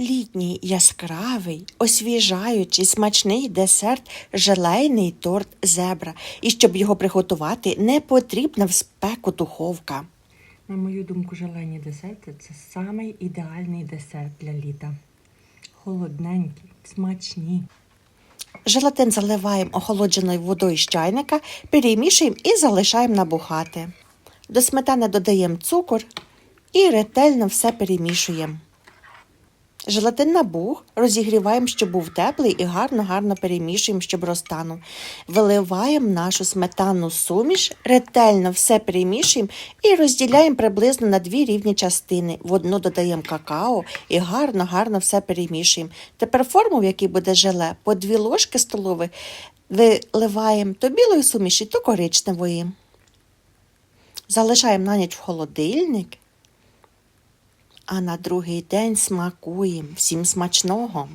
Літній яскравий, освіжаючий, смачний десерт желейний торт зебра. І щоб його приготувати, не потрібна в спеку духовка. На мою думку, желені десерти це самий ідеальний десерт для літа. Холодненькі, смачні. Желатин заливаємо охолодженою водою з чайника, перемішуємо і залишаємо набухати. До сметани додаємо цукор і ретельно все перемішуємо. Желатин набух, розігріваємо, щоб був теплий і гарно-гарно перемішуємо, щоб розтанув. Виливаємо нашу сметанну суміш, ретельно все перемішуємо і розділяємо приблизно на дві рівні частини. В одну додаємо какао і гарно-гарно все перемішуємо. Тепер форму, в якій буде желе, по дві ложки столових виливаємо то білої суміші, то коричневої. Залишаємо на ніч в холодильник. А на другий день смакуємо. Всім смачного!